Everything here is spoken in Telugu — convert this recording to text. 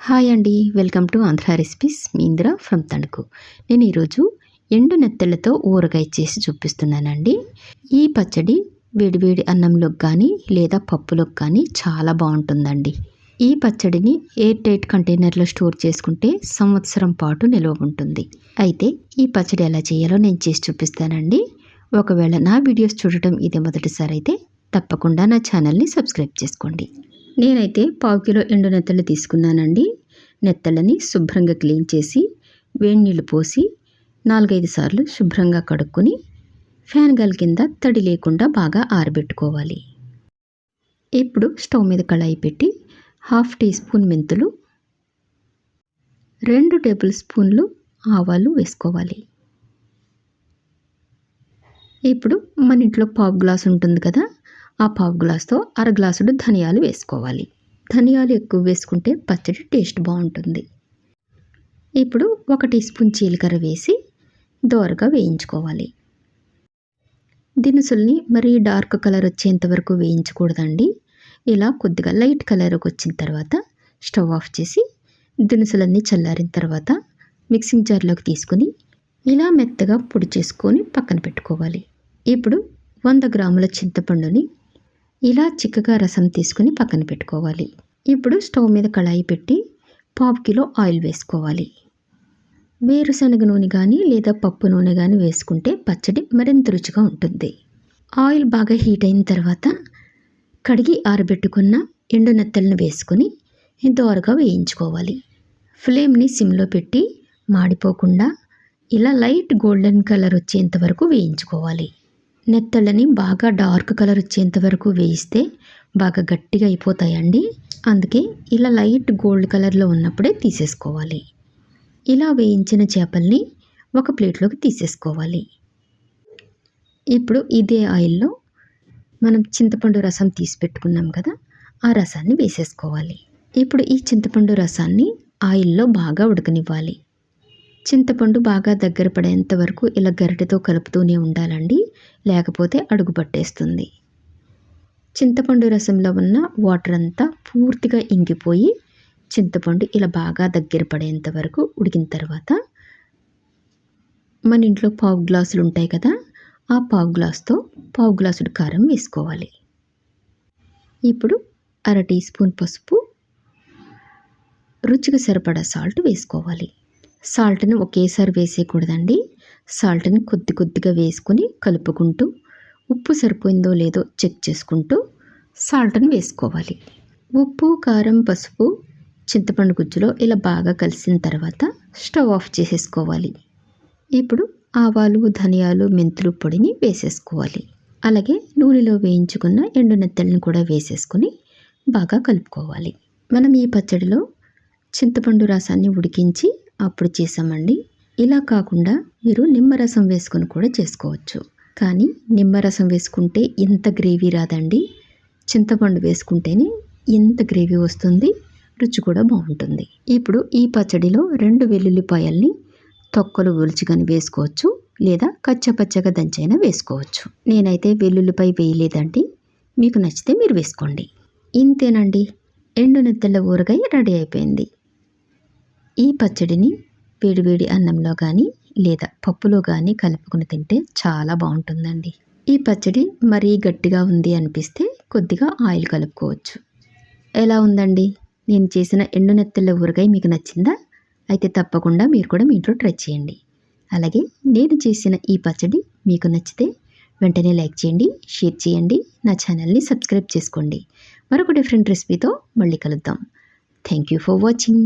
హాయ్ అండి. Welcome to Andhra recipes. Me Indira from Tanuku. నేను ఈరోజు ఎండు నెత్తళ్ళతో ఊరగాయ చేసి చూపిస్తున్నానండి. ఈ పచ్చడి వేడివేడి అన్నంలోకి కానీ లేదా పప్పులోకి కానీ చాలా బాగుంటుందండి. ఈ పచ్చడిని ఎయిర్ టైట్ కంటైనర్లో స్టోర్ చేసుకుంటే సంవత్సరం పాటు నిల్వ ఉంటుంది. అయితే ఈ పచ్చడి ఎలా చేయాలో నేను చేసి చూపిస్తానండి. ఒకవేళ నా వీడియోస్ చూడటం ఇదే మొదటిసారి అయితే తప్పకుండా నా ఛానల్ని సబ్స్క్రైబ్ చేసుకోండి. నేనైతే పావు కిలో ఎండు నెత్తలు తీసుకున్నానండి. నెత్తలని శుభ్రంగా క్లీన్ చేసి వేడి నీళ్ళు పోసి నాలుగైదు సార్లు శుభ్రంగా కడుక్కొని ఫ్యాన్ గాలి కింద తడి లేకుండా బాగా ఆరబెట్టుకోవాలి. ఇప్పుడు స్టవ్ మీద కళాయి పెట్టి హాఫ్ టీ స్పూన్ మెంతులు రెండు టేబుల్ స్పూన్లు ఆవాలు వేసుకోవాలి. ఇప్పుడు మన ఇంట్లో పావు గ్లాస్ ఉంటుంది కదా ఆ పావు గ్లాస్తో అర గ్లాసుడు ధనియాలు వేసుకోవాలి. ధనియాలు ఎక్కువ వేసుకుంటే పచ్చడి టేస్ట్ బాగుంటుంది. ఇప్పుడు ఒక టీ స్పూన్ జీలకర్ర వేసి దోరగా వేయించుకోవాలి. దినుసుల్ని మరీ డార్క్ కలర్ వచ్చేంత వరకు వేయించకూడదండి. ఇలా కొద్దిగా లైట్ కలర్కి వచ్చిన తర్వాత స్టవ్ ఆఫ్ చేసి దినుసులన్నీ చల్లారిన తర్వాత మిక్సింగ్ జార్లోకి తీసుకుని ఇలా మెత్తగా పొడి చేసుకొని పక్కన పెట్టుకోవాలి. ఇప్పుడు వంద గ్రాముల చింతపండుని ఇలా చిక్కగా రసం తీసుకుని పక్కన పెట్టుకోవాలి. ఇప్పుడు స్టవ్ మీద కళాయి పెట్టి పావు కిలో ఆయిల్ వేసుకోవాలి. వేరుశనగ నూనె కానీ లేదా పప్పు నూనె కానీ వేసుకుంటే పచ్చడి మరింత రుచిగా ఉంటుంది. ఆయిల్ బాగా హీట్ అయిన తర్వాత కడిగి ఆరబెట్టుకున్న ఎండు నెత్తలను వేసుకొని దోరగా వేయించుకోవాలి. ఫ్లేమ్ని సిమ్లో పెట్టి మాడిపోకుండా ఇలా లైట్ గోల్డెన్ కలర్ వచ్చేంత వరకు వేయించుకోవాలి. నెత్తళ్ళని బాగా డార్క్ కలర్ వచ్చేంత వరకు వేయిస్తే బాగా గట్టిగా అయిపోతాయండి. అందుకే ఇలా లైట్ గోల్డ్ కలర్లో ఉన్నప్పుడే తీసేసుకోవాలి. ఇలా వేయించిన చేపల్ని ఒక ప్లేట్లోకి తీసేసుకోవాలి. ఇప్పుడు ఇదే ఆయిల్లో మనం చింతపండు రసం తీసి పెట్టుకున్నాం కదా ఆ రసాన్ని వేసేసుకోవాలి. ఇప్పుడు ఈ చింతపండు రసాన్ని ఆయిల్లో బాగా ఉడకనివ్వాలి. చింతపండు బాగా దగ్గర పడేంత వరకు ఇలా గరిటెతో కలుపుతూనే ఉండాలండి. లేకపోతే అడుగు పట్టేస్తుంది. చింతపండు రసంలో ఉన్న వాటర్ అంతా పూర్తిగా ఇంగిపోయి చింతపండు ఇలా బాగా దగ్గర పడేంత వరకు ఉడికిన తర్వాత మన ఇంట్లో పావు గ్లాసులు ఉంటాయి కదా ఆ పావు గ్లాస్తో పావు గ్లాసుడు కారం వేసుకోవాలి. ఇప్పుడు అర టీ స్పూన్ పసుపు రుచికి సరిపడా సాల్ట్ వేసుకోవాలి. సాల్ట్ని ఒకేసారి వేసేయకూడదండి. సాల్ట్ని కొద్ది కొద్దిగా వేసుకొని కలుపుకుంటూ ఉప్పు సరిపోయిందో లేదో చెక్ చేసుకుంటూ సాల్ట్ని వేసుకోవాలి. ఉప్పు కారం పసుపు చింతపండు గుజ్జులో ఇలా బాగా కలిసిన తర్వాత స్టవ్ ఆఫ్ చేసేసుకోవాలి. ఇప్పుడు ఆవాలు ధనియాలు మెంతులు పొడిని వేసేసుకోవాలి. అలాగే నూనెలో వేయించుకున్న ఎండు నెత్తళ్ళని కూడా వేసేసుకొని బాగా కలుపుకోవాలి. మనం ఈ పచ్చడిలో చింతపండు రసాన్ని ఉడికించి అప్పుడు చేసామండి ఇలా కాకుండా మీరు నిమ్మరసం వేసుకొని కూడా చేసుకోవచ్చు. కానీ నిమ్మరసం వేసుకుంటే ఇంత గ్రేవీ రాదండి. చింతపండు వేసుకుంటేనే ఇంత గ్రేవీ వస్తుంది. రుచి కూడా బాగుంటుంది. ఇప్పుడు ఈ పచ్చడిలో రెండు వెల్లుల్లిపాయల్ని తొక్కలు ఒలుచుకొని వేసుకోవచ్చు. లేదా కచ్చపచ్చగా దంచైనా వేసుకోవచ్చు. నేనైతే వెల్లుల్లిపాయ వేయలేదండి. మీకు నచ్చితే మీరు వేసుకోండి. ఇంతేనండి. ఎండు నెత్తల ఊరగాయ రెడీ అయిపోయింది. ఈ పచ్చడిని వేడివేడి అన్నంలో కానీ లేదా పప్పులో కానీ కలుపుకుని తింటే చాలా బాగుంటుందండి. ఈ పచ్చడి మరీ గట్టిగా ఉంది అనిపిస్తే కొద్దిగా ఆయిల్ కలుపుకోవచ్చు. ఎలా ఉందండి? నేను చేసిన ఎండు నెత్తళ్ళ ఊరగాయ మీకు నచ్చిందా? అయితే తప్పకుండా మీరు కూడా మీ ఇంట్లో ట్రై చేయండి. అలాగే నేను చేసిన ఈ పచ్చడి మీకు నచ్చితే వెంటనే లైక్ చేయండి షేర్ చేయండి నా ఛానల్ని సబ్స్క్రైబ్ చేసుకోండి. మరొక డిఫరెంట్ రెసిపీతో మళ్ళీ కలుద్దాం. Thank you for watching.